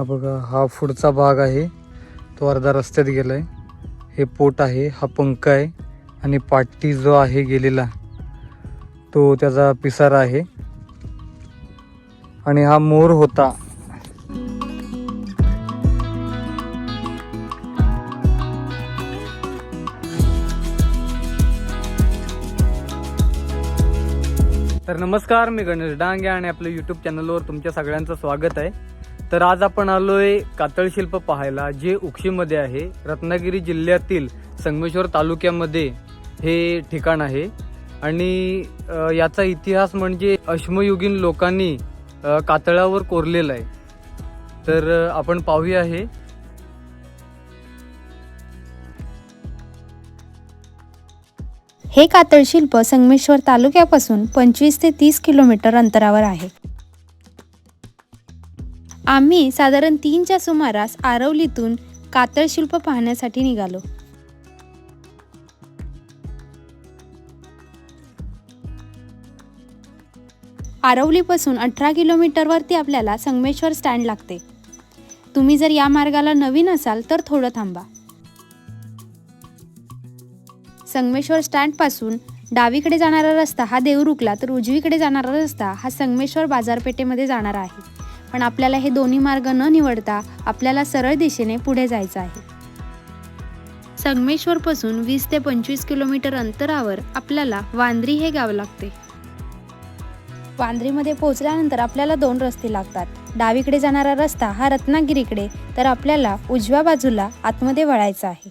हा बघा हा पुढचा भाग आहे. तो अर्धा रस्त्यात गेला आहे हे पोट आहे हा पंख आहे आणि पाटी जो आहे गेलेला तो त्याचा पिसारा आहे. आणि हा मोर होता. तर नमस्कार मी गणेश डांगे आणि आपल्या यूट्यूब चॅनलवर तुमच्या सगळ्यांचं स्वागत आहे. तर आज आपण आलोय कातळ शिल्प पाहायला जे उक्षीमध्ये आहे. रत्नागिरी जिल्ह्यातील संगमेश्वर तालुक्यामध्ये हे ठिकाण आहे. आणि याचा इतिहास म्हणजे अश्मयुगीन लोकांनी कातळावर कोरलेला आहे. तर आपण पाहूया हे. हे कातळ शिल्प संगमेश्वर तालुक्यापासून पंचवीस ते तीस किलोमीटर अंतरावर आहे. आम्ही साधारण तीनच्या सुमारास आरवलीतून कातळ शिल्प पाहण्यासाठी निघालो. आरवलीपासून अठरा किलोमीटरवरती आपल्याला संगमेश्वर स्टँड लागते. तुम्ही जर या मार्गाला नवीन असाल तर थोडं थांबा. संगमेश्वर स्टँडपासून डावीकडे जाणारा रस्ता हा देवरुखला तर उजवीकडे जाणारा रस्ता हा संगमेश्वर बाजारपेठेमध्ये जाणारा आहे. पण आपल्याला हे दोन्ही मार्ग न निवडता आपल्याला सरळ दिशेने पुढे जायचं आहे. संगमेश्वरपासून वीस ते पंचवीस किलोमीटर अंतरावर आपल्याला वांद्री हे गाव लागते. वांद्रीमध्ये पोहोचल्यानंतर आपल्याला दोन रस्ते लागतात. डावीकडे जाणारा रस्ता हा रत्नागिरीकडे तर आपल्याला उजव्या बाजूला आतमध्ये वळायचा आहे.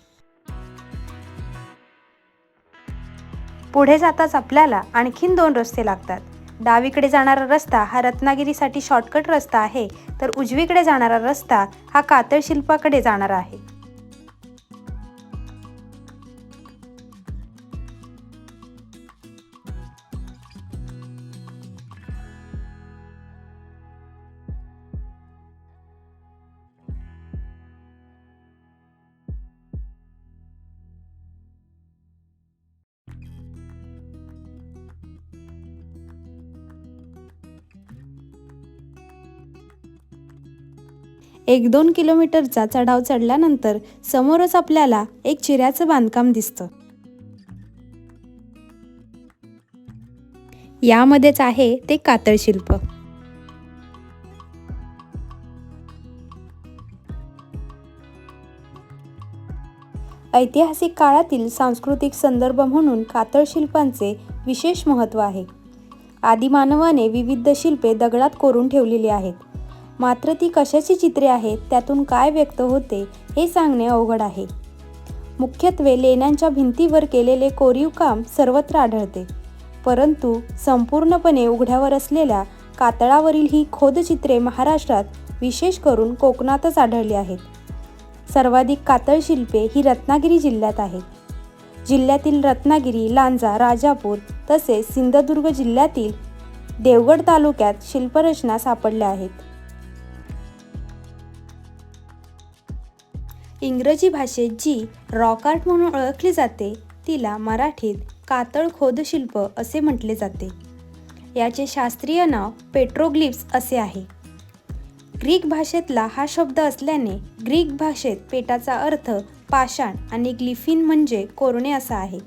पुढे जाताच आपल्याला आणखीन दोन रस्ते लागतात. डावीकडे जाणारा रस्ता हा रत्नागिरीसाठी शॉर्टकट रस्ता आहे तर उजवीकडे जाणारा रस्ता हा कातळ शिल्पाकडे जाणारा आहे. एक दोन किलोमीटरचा चढाव चढल्यानंतर समोरच आपल्याला एक चिऱ्याचं बांधकाम दिसतं. यामध्येच आहे ते कातळ शिल्प. ऐतिहासिक काळातील सांस्कृतिक संदर्भ म्हणून कातळ शिल्पांचे विशेष महत्त्व आहे. आदिमानवाने विविध शिल्पे दगडात कोरून ठेवलेली आहेत. मात्र ती कशाची चित्रे आहेत त्यातून काय व्यक्त होते हे सांगणे अवघड आहे. मुख्यत्वे लेण्यांच्या भिंतीवर केलेले कोरीव काम सर्वत्र आढळते. परंतु संपूर्णपणे उघड्यावर असलेल्या कातळावरील ही खोदचित्रे महाराष्ट्रात विशेष करून कोकणातच आढळली आहेत. सर्वाधिक कातळ शिल्पे ही रत्नागिरी जिल्ह्यात आहेत. जिल्ह्यातील रत्नागिरी लांजा राजापूर तसेच सिंधुदुर्ग जिल्ह्यातील देवगड तालुक्यात शिल्परचना सापडल्या आहेत. इंग्रजी भाषेत जी रॉक आर्ट म्हणून ओळखली जाते तिला मराठीत कातळ खोदशिल्प असे म्हटले जाते. याचे शास्त्रीय नाव पेट्रोग्लिप्स असे आहे. ग्रीक भाषेतला हा शब्द असल्याने ग्रीक भाषेत पेटाचा अर्थ पाषाण आणि ग्लिफिन म्हणजे कोरणे असा आहे.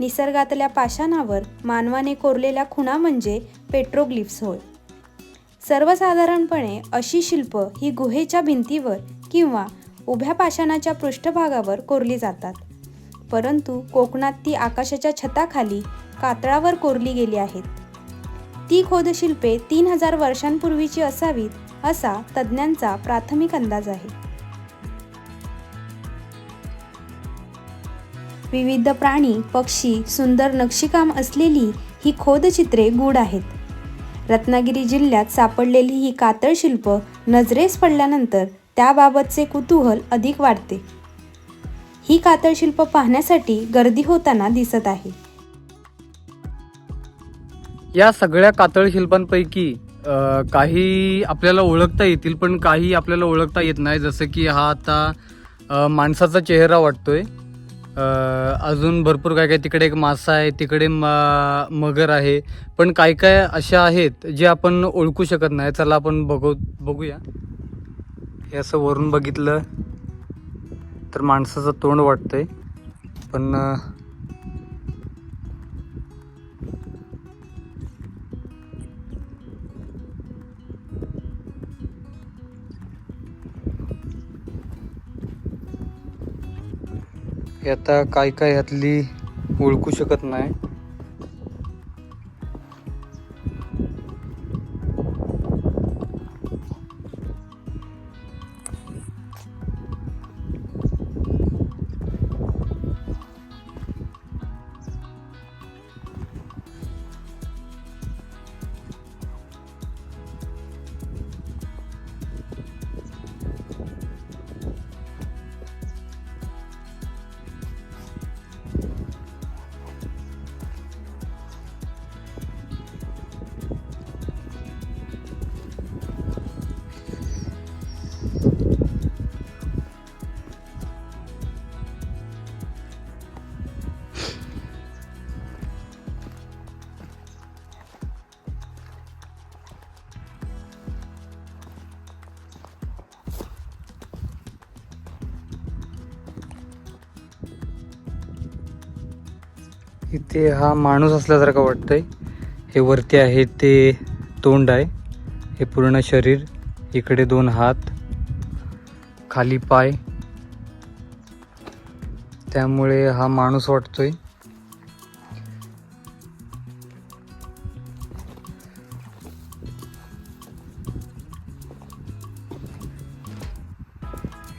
निसर्गातल्या पाषाणावर मानवाने कोरलेल्या खुणा म्हणजे पेट्रोग्लिप्स होय. सर्वसाधारणपणे अशी शिल्प ही गुहेच्या भिंतीवर किंवा उभ्या पाषाणाच्या पृष्ठभागावर कोरली जातात. परंतु कोकणात ती आकाशाच्या छताखाली कातळावर कोरली गेली आहेत. ती खोदशिल्पे तीन हजार वर्षांपूर्वीची असावीत असा तज्ज्ञांचा प्राथमिक अंदाज आहे. विविध प्राणी पक्षी सुंदर नक्षीकाम असलेली ही खोदचित्रे गूढ आहेत. रत्नागिरी जिल्ह्यात सापडलेली ही कातळशिल्प नजरेस पडल्यानंतर त्याबाबतचे कुतूहल अधिक वाढते. ही कातळ शिल्प पाहण्यासाठी गर्दी होताना दिसत आहे. या सगळ्या कातळ शिल्पांपैकी काही आपल्याला ओळखता येतील पण काही आपल्याला ओळखता येत नाही. जसं की हा आता माणसाचा चेहरा वाटतोय. अजून भरपूर काय काय तिकडे एक मासा आहे तिकडे मगर आहे. पण काय काय अशा आहेत जे आपण ओळखू शकत नाही. चला आपण बघू बघूया. हे असं वरून बघितलं तर माणसाचं तोंड वाटतंय. पण आता काय काय ह्यातली ओळखू शकत नाही. इथे हा माणूस असल्यासारखं वाटतंय. हे वरती आहे ते तोंड आहे. हे पूर्ण शरीर इकडे दोन हात खाली पाय. त्यामुळे हा माणूस वाटतोय.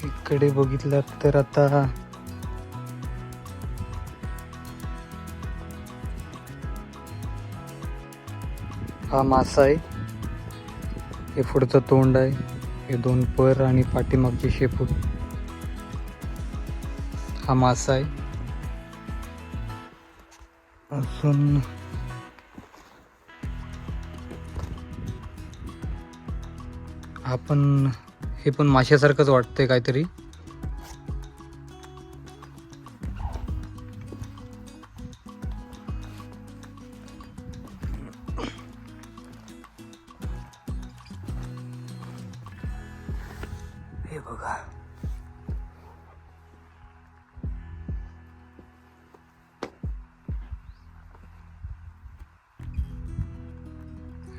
इकडे बघितलं तर आता हा मासा आहे. हे पुढचं तोंड आहे. हे दोन पर आणि पाठीमागची शेपूट. हा मासा आहे. अजून हा पण हे पण माशासारखंच वाटतंय काहीतरी.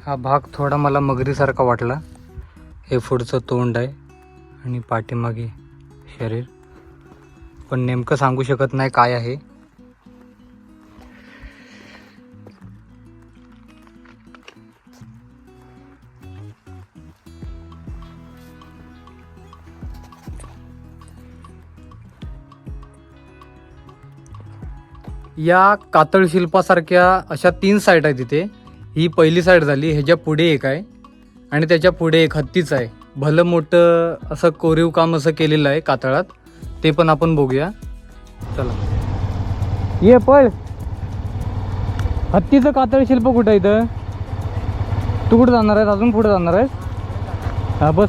हा भाग थोडा मला मगरीसारखा वाटला. हे पुढचं तोंड आहे आणि पाठीमागे शरीर. पण नेमकं सांगू शकत नाही काय आहे. या कातळ शिल्पासारख्या अशा तीन साईट आहेत तिथे. ही पहिली साईड झाली ह्याच्या पुढे एक आहे. आणि त्याच्या पुढे एक हत्तीच आहे. भलं मोठं असं कोरीव काम असं केलेलं आहे कातळात ते पण आपण बघूया. चला. ये पळ. हत्तीचं कातळ शिल्प कुठं आहे इथं? तू कुठं जाणार आहेस? अजून पुढे जाणार आहेस? हा बस.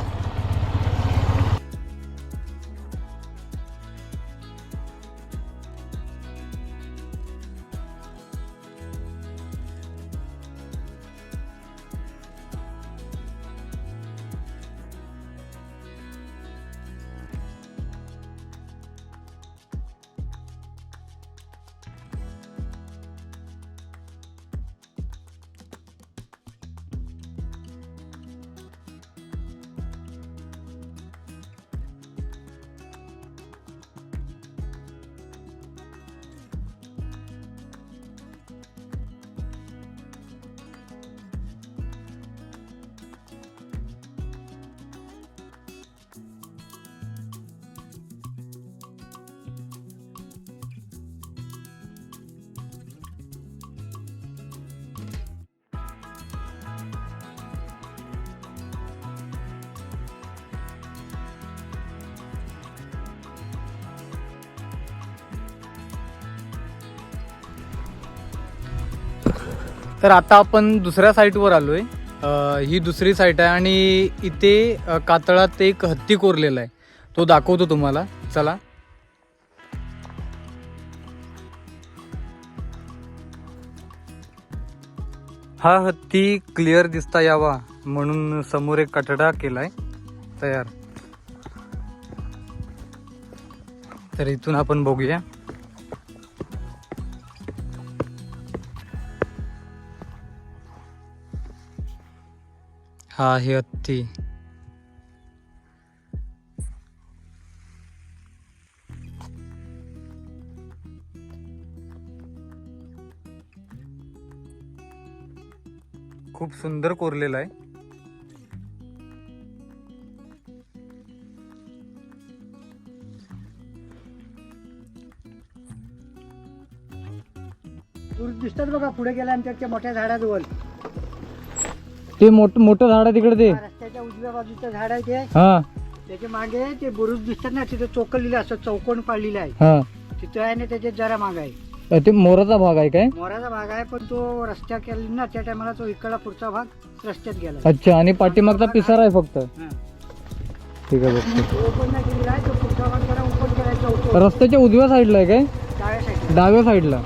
तर आता आपण दुसऱ्या साईटवर आलो आहे ही दुसरी साईट आहे आणि इथे कातळात एक हत्ती कोरलेला आहे. तो दाखवतो तुम्हाला. चला. हा हत्ती क्लिअर दिसता यावा म्हणून समोर एक कठडा केलाय. तयार. तर इथून आपण बघूया. हा हे हत्ती खूप सुंदर कोरलेला आहे. दिसतात बघा पुढे गेल्यानंतर आमच्या मोठ्या झाडाजवळ. ते मोठ मोठं झाड आहे तिकडे ते. रस्त्याच्या उजव्या बाजूचं झाड आहे ते. हा. त्याच्यामागे ते बुरुज दिसतात ना तिथे चोकलेलं असं चौकोन पाडलेलं आहे. हा. तिथं आहे ना त्याच्यात जरा माग आहे. ते मोराचा भाग आहे काय? मोराचा भाग आहे पण तो रस्त्या केला ना त्या टायमाला तो इकडला पुढचा भाग रस्त्यात गेला. अच्छा आणि पाठीमागचा पिसारा आहे फक्त? हा. ठीक आहे बघतो. तो नाही केलेला आहे तो पुढचा भाग जरा ओपन करायचा होतो. रस्त्याच्या उजव्या साईडला आहे काय? डाव्या साईडला. डाव्या साईडला.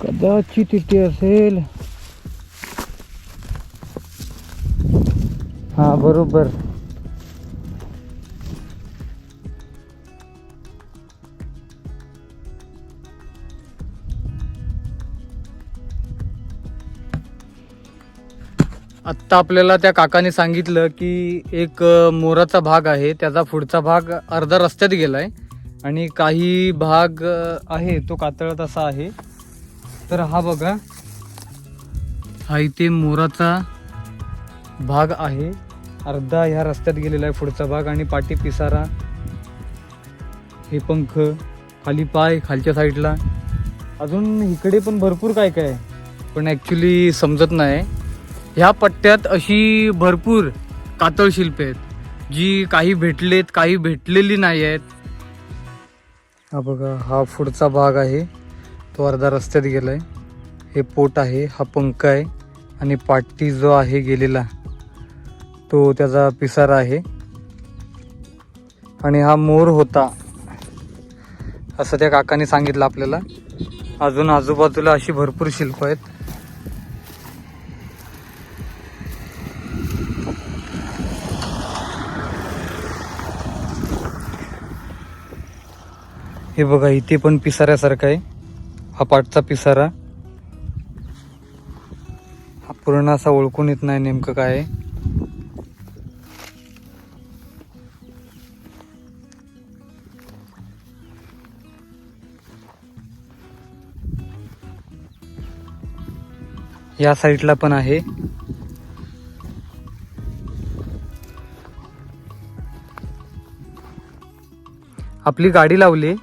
कदाचित इथे असेल. हा बरोबर. आत्ता आपल्याला त्या काकाने सांगितलं की एक मोराचा भाग आहे त्याचा पुढचा भाग अर्धा रस्त्यात गेलाय. आणि काही भाग आहे तो कातळत असा आहे. तर हा बघा हा इथे मोराचा भाग आहे. अर्धा ह्या रस्त्यात गेलेला आहे पुढचा भाग आणि पाठी पिसारा. हे पंख खाली पाय खालच्या साईडला. अजून इकडे पण भरपूर काय काय आहे. पण ॲक्च्युली समजत नाही. ह्या पट्ट्यात अशी भरपूर कातळ शिल्पे आहेत जी काही भेटलेत काही भेटलेली नाही आहेत. हा बघा हा पुढचा भाग आहे. तो अर्धा रस्त्यात आहे हे पोट आहे हा पंख आहे आणि पाटी जो आहे गेलेला तो त्याचा पिसारा आहे. आणि हा मोर होता असं त्या काकाने सांगितलं आपल्याला. अजून आजूबाजूला अशी भरपूर शिल्प आहेत. हे बघा इथे पण पिसाऱ्यासारखं आहे. हा पाठचा पिसारा. हा पूर्ण असा ओळखून येत नाही नेमकं काय आहे. या साईडला पण आहे. आपली गाडी लावली.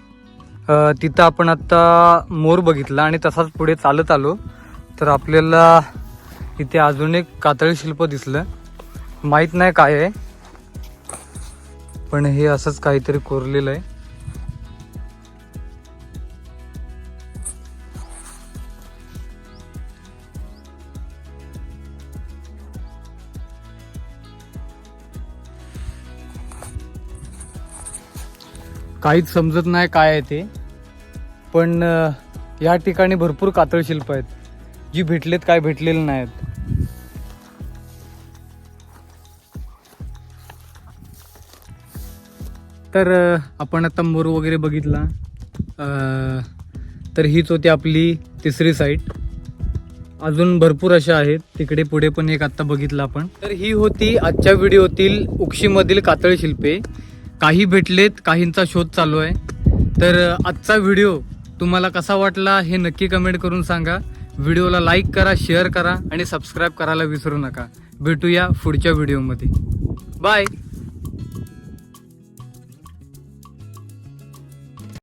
तिथं आपण आता मोर बघितला आणि तसाच पुढे चालत आलो. तर आपल्याला इथे अजून एक कातळी शिल्प दिसलं. माहीत नाही काय आहे. पण हे असंच काहीतरी कोरलेलं आहे. काहीच समजत नाही काय आहे ते. पण या ठिकाणी भरपूर कातळ शिल्प आहेत. जी भेटलेत काय भेटलेले नाहीत. तर आपण आता मोर वगैरे बघितला. तर हीच होती आपली तिसरी साईट अजून भरपूर अशा आहेत. तिकडे पुढे पण एक आत्ता बघितलं आपण. तर ही होती आजच्या व्हिडिओतील उक्षीमधील कातळ शिल्पे. काही भेटलेत काहींचा शोध चालू आहे. तर आजचा व्हिडिओ तुम्हाला कसा वाटला हे नक्की कमेंट करून सांगा. व्हिडिओला लाईक करा शेअर करा आणि सबस्क्राईब करायला विसरू नका. भेटूया पुढच्या व्हिडिओमध्ये. बाय!